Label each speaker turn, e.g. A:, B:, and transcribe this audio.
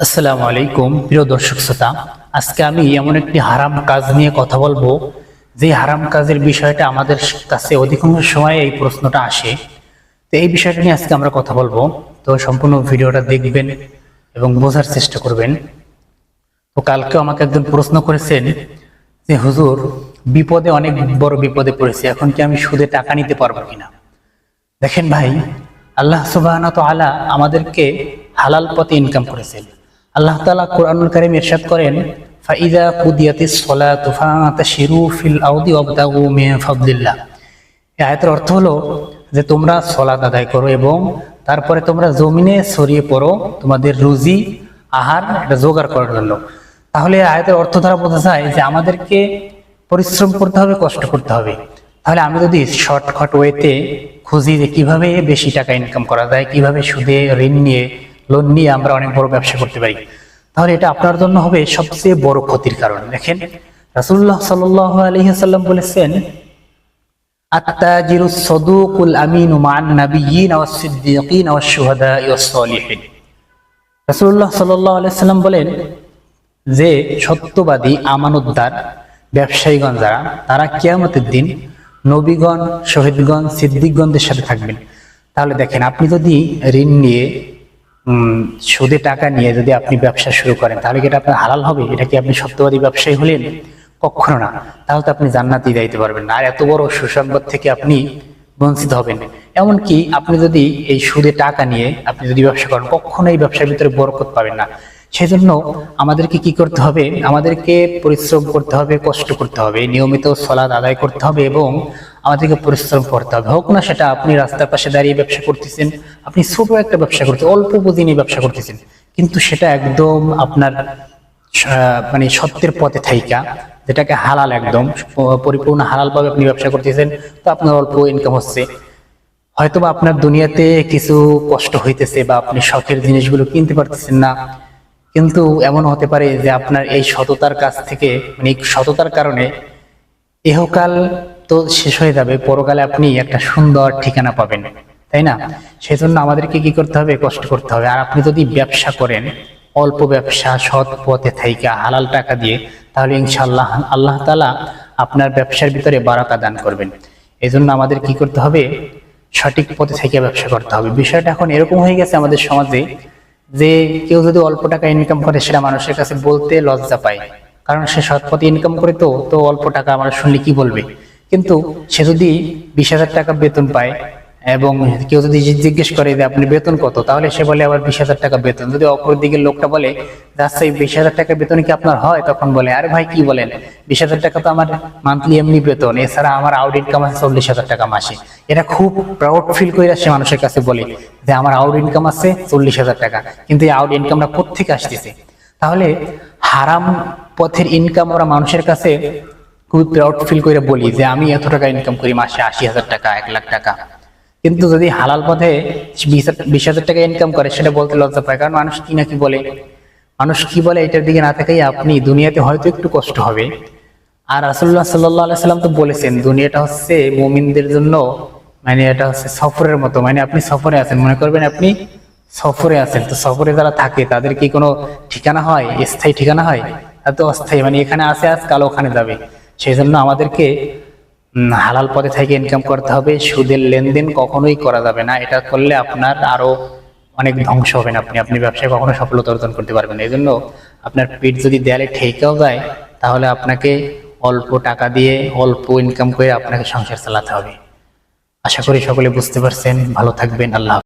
A: আসসালামু আলাইকুম, প্রিয় দর্শক শ্রোতা। আজকে আমি এমন একটি হারাম কাজ নিয়ে কথা বলব। যে হারাম কাজের বিষয়টা আমাদের কাছে অধিকাংশ সময় এই প্রশ্নটা আসে। তো এই বিষয়টা নিয়ে আজকে আমরা কথা বলব। তো সম্পূর্ণ ভিডিওটা দেখবেন এবং বোঝার চেষ্টা করবেন। তো কালকে আমাকে একজন প্রশ্ন করেছেন যে, হুজুর, বিপদে অনেক বড় বিপদে পড়েছে। এখন কি আমি সুদে টাকা নিতে পারব কিনা? দেখেন ভাই, আল্লাহ সুবাহ আলা আমাদেরকে হালাল পথে ইনকাম করেছেন। আল্লাহ তালা কোরআনুল কারিম ইরশাদ করেন, ফাইদা কুদিয়াতিস সলাতু ফাতাশিরু ফিল আউদি ওয়াবতাগু মিন ফাদলিল্লাহ। এই আয়াতের অর্থ হলো যে তোমরা সলাত আদায় করো এবং তারপরে তোমরা জমিনে ছড়িয়ে পড়ো, তোমাদের রুজি, আহার এটা জোগাড় করার জন্য। তাহলে আয়াতের অর্থ দ্বারা বোঝা যায় যে আমাদেরকে পরিশ্রম করতে হবে, কষ্ট করতে হবে। তাহলে আমি যদি শর্টকাট ওয়েতে খুঁজি যে কীভাবে বেশি টাকা ইনকাম করা যায়, কীভাবে সুদে ঋণ নিয়ে লোন নিয়ে আমরা অনেক বড় ব্যবসা করতে পারি। তাহলে এটা আপনার জন্য হবে সবচেয়ে বড় ক্ষতির কারণ। দেখেন রাসুল্লাহ সাল আলহিহাল্লাম বলেছেন, আত্তাজিরু সদুকুল আমিন মান বলেন যে, সত্যবাদী, আমানতদার, ব্যবসায়ীগণ যারা, তারা কিয়ামতের দিন নবীগণ, শহীদগণ, সিদ্দিকগণদের সাথে থাকবেন। তাহলে দেখেন, আপনি যদি ঋণ নিয়ে সুদে টাকা নিয়ে যদি আপনি ব্যবসা শুরু করেন, তাহলে কি এটা আপনার হালাল হবে? এটা কি আপনি সত্যবাদী ব্যবসায়ী হলেন? কখনো না। তাহলে তো আপনি জান্নাতি যাইতে পারবেন না। আর এত বড় সুসংবাদ থেকে আপনি বঞ্চিত হবেন। এমনকি আপনি যদি এই সুদে টাকা নিয়ে আপনি যদি ব্যবসা করেন কখনো এই ব্যবসার ভিতরে বরকত পাবেন না। সেজন্য আমাদেরকে কি করতে হবে? আমাদেরকে পরিশ্রম করতে হবে, কষ্ট করতে হবে, নিয়মিত সলাদ আদায় করতে হবে এবং আমাদেরকে পরিশ্রম করতে হবে। হোক না সেটা, আপনি রাস্তার পাশে দাঁড়িয়ে ব্যবসা করতেছেন, আপনি ছোট একটা ব্যবসা করতেছেন অল্প পুঁজি নিয়ে ব্যবসা করতেছেন, কিন্তু সেটা একদম আপনার মানে সত্যের পথে থাইকা, যেটাকে হালাল একদম, পরিপূর্ণ হালাল ভাবে আপনি ব্যবসা করতেছেন, তো আপনার অল্প ইনকাম হচ্ছে। হয়তোবা আপনার দুনিয়াতে কিছু কষ্ট হইতেছে বা আপনি শখের জিনিসগুলো কিনতে পারতেছেন না কিন্তু এমন হতে পারে যে আপনার এই সততার কাছ থেকে মানে সততার কারণে ইহকাল তো শেষ হয়ে যাবে, পরকালে আপনি একটা সুন্দর ঠিকানা পাবেন, তাই না? সেই জন্য আমাদেরকে কি করতে হবে? কষ্ট করতে হবে। আর আপনি যদি ব্যবসা করেন, অল্প ব্যবসা, সৎ পথে থাইকা, হালাল টাকা দিয়ে, তাহলে ইনশাল্লাহ আল্লাহ তালা আপনার ব্যবসার ভিতরে বারাকা দান করবেন। এই জন্য আমাদের কি করতে হবে? সঠিক পথে থেকে ব্যবসা করতে হবে। বিষয়টা এখন এরকম হয়ে গেছে আমাদের সমাজে যে কেউ যদি অল্প টাকা ইনকাম করে, সেটা মানুষের কাছে বলতে লজ্জা পায়। কারণ সে সৎপথে ইনকাম করে তো তো অল্প টাকা মানুষ শুনলে কি বলবে? কিন্তু সে যদি বিশ হাজার টাকা বেতন পায় এবং কেউ যদি জিজ্ঞেস করে যে আপনি বেতন কত, তাহলে সে বলে আবার বিশ হাজার টাকা বেতন। যদি অপর দিকের লোকটা বলে যে আচ্ছা বিশ হাজার টাকা বেতন কি আপনার হয়? তখন বলে, আরে ভাই, কি বলেন? বিশ হাজার টাকা তো আমার মান্থলি এমনি বেতন, এছাড়া আমার আউট ইনকাম আছে চল্লিশ হাজার টাকা মাসে। এটা খুব প্রাউড ফিল করে সে মানুষের কাছে বলে যে, আমার আউট ইনকাম আছে চল্লিশ হাজার টাকা, কিন্তু এই আউট ইনকামটা কোথেকে আসতেছে? তাহলে হারাম পথের ইনকাম আমরা মানুষের কাছে খুবই প্রাউড ফিল করে বলি যে, আমি এত টাকা ইনকাম করি, মাসে আশি হাজার টাকা, এক লাখ টাকা। কিন্তু যদি হালাল পথে বিশ হাজার- টাকা ইনকাম করে, সেটা বলতে লজ্জা পায়। কারণ মানুষ কি না কি বলে? মানুষ কি বলে এটার দিকে না থাকাই আপনি দুনিয়াতে হয়তো একটু কষ্ট হবে। আর রাসুল্লাহ সাল্লাহ সাল্লাম তো বলেছেন, দুনিয়াটা হচ্ছে মুমিনদের জন্য মানে এটা হচ্ছে সফরের মতো। মানে আপনি সফরে আছেন, মনে করবেন আপনি সফরে আছেন। তো সফরে যারা থাকে, তাদের কি কোনো ঠিকানা হয়? স্থায়ী ঠিকানা হয়? তা তো অস্থায়ী। মানে এখানে আসে আজ কাল ওখানে যাবে। সেই জন্য আমাদেরকে হালাল পথে থেকে ইনকাম করতে হবে, সুদের লেনদেন কখনোই করা যাবে না। এটা করলে আপনার আরও অনেক ধ্বংস হবেন আপনি। আপনি ব্যবসায় কখনো সফলতা অর্জন করতে পারবেন এই জন্য আপনার পিঠ যদি দেয়ালে ঠেকেও যায়, তাহলে আপনাকে অল্প টাকা দিয়ে অল্প ইনকাম করে আপনাকে সংসার চালাতে হবে। আশা করি সকলে বুঝতে পারছেন। ভালো থাকবেন। আল্লাহ।